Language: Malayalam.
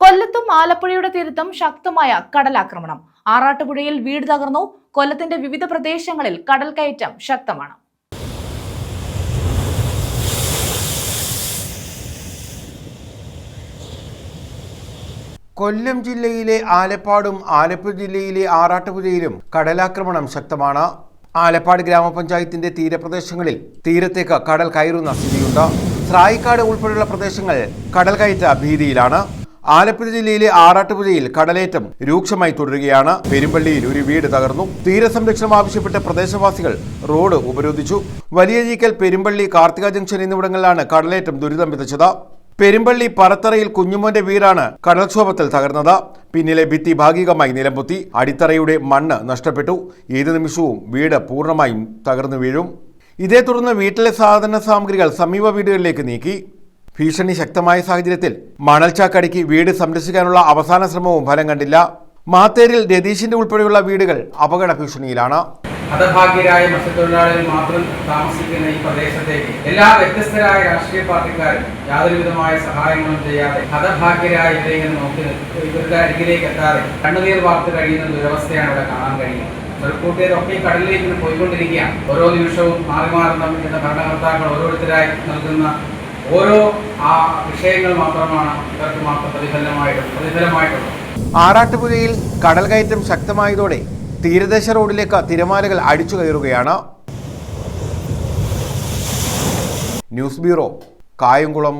കൊല്ലത്തും ആലപ്പുഴയുടെ തീരത്തും ശക്തമായ കടലാക്രമണം. ആറാട്ടുപുഴയിൽ വീട് തകർന്നു. കൊല്ലത്തിന്റെ വിവിധ പ്രദേശങ്ങളിൽ കടൽ കയറ്റം ശക്തമാണ്. കൊല്ലം ജില്ലയിലെ ആലപ്പാടും ആലപ്പുഴ ജില്ലയിലെ ആറാട്ടുപുഴയിലും കടലാക്രമണം ശക്തമാണ്. ആലപ്പാട് ഗ്രാമപഞ്ചായത്തിന്റെ തീരപ്രദേശങ്ങളിൽ തീരത്തേക്ക് കടൽ കയറുന്ന സ്ഥിതിയുണ്ട്. സ്രായിക്കാട് ഉൾപ്പെടെയുള്ള പ്രദേശങ്ങൾ കടൽ കയറ്റ ഭീതിയിലാണ്. ആലപ്പുഴ ജില്ലയിലെ ആറാട്ടുപുഴയിൽ കടലേറ്റം രൂക്ഷമായി തുടരുകയാണ്. പെരുമ്പള്ളിയിൽ ഒരു വീട് തകർന്നു. തീരസംരക്ഷണം ആവശ്യപ്പെട്ട് പ്രദേശവാസികൾ റോഡ് ഉപരോധിച്ചു. വലിയഴീക്കൽ പെരുമ്പള്ളി കാർത്തിക ജംഗ്ഷൻ എന്നിവിടങ്ങളിലാണ് കടലേറ്റം ദുരിതം വിതച്ചത്. പെരുമ്പള്ളി പറത്തറയിൽ കുഞ്ഞുമോന്റെ വീടാണ് കടൽക്ഷോഭത്തിൽ തകർന്നത്. പിന്നിലെ ഭിത്തി ഭാഗികമായി നിലംപൊത്തി. അടിത്തറയുടെ മണ്ണ് നഷ്ടപ്പെട്ടു. ഏത് നിമിഷവും വീട് പൂർണമായും തകർന്നു വീഴും. ഇതേ തുടർന്ന് വീട്ടിലെ സാധന സാമഗ്രികൾ സമീപ വീടുകളിലേക്ക് നീക്കി. ഭീഷണി ശക്തമായ സാഹചര്യത്തിൽ മണൽച്ചാക്കടിക്ക് വീട് സംരക്ഷിക്കാനുള്ള അവസാന ശ്രമവും ഫലം കണ്ടില്ല. മാത്തേരിൽ രതീഷിന്റെ ഉൾപ്പെടെയുള്ള വീടുകൾ അപകട ഭീഷണിയിലാണ്. ഹതഭാഗ്യരായ മത്സ്യത്തൊഴിലാളികൾ മാത്രം താമസിക്കുന്ന ഈ പ്രദേശത്തേക്ക് എല്ലാ വ്യത്യസ്തരായ രാഷ്ട്രീയ പാർട്ടിക്കാരും യാതൊരു വിധമായ സഹായങ്ങളും ചെയ്യാതെ ഹതഭാഗ്യരായ ഇവരെ നോക്കി. ഇവരുടെ അരികിലേക്ക് എത്താതെ കണ്ണുനീർ വാർത്ത് കഴിയുന്ന ദുരവസ്ഥയാണ് ഇവിടെ കാണാൻ കഴിയുന്നത്. ചെറുക്കൂട്ടിയതൊക്കെ കടലിലേക്ക് പോയിക്കൊണ്ടിരിക്കുകയാണ്. ഓരോ നിമിഷവും മാറി മാറണം എന്ന ഭരണകർത്താക്കൾ ഓരോരുത്തരായി നൽകുന്ന ഓരോ ആ വിഷയങ്ങൾ മാത്രമാണ് ഇവർക്ക് മാത്രം പ്രതിഫലമായിട്ടുള്ളത് പ്രതിഫലമായിട്ടുള്ളത്. ആറാട്ടുപുഴയിൽ കടൽ കയറ്റം ശക്തമായതോടെ തീരദേശ റോഡിലേക്ക് തിരമാലകൾ അടിച്ചു കയറുകയാണ്. News bureau Kayamkulam.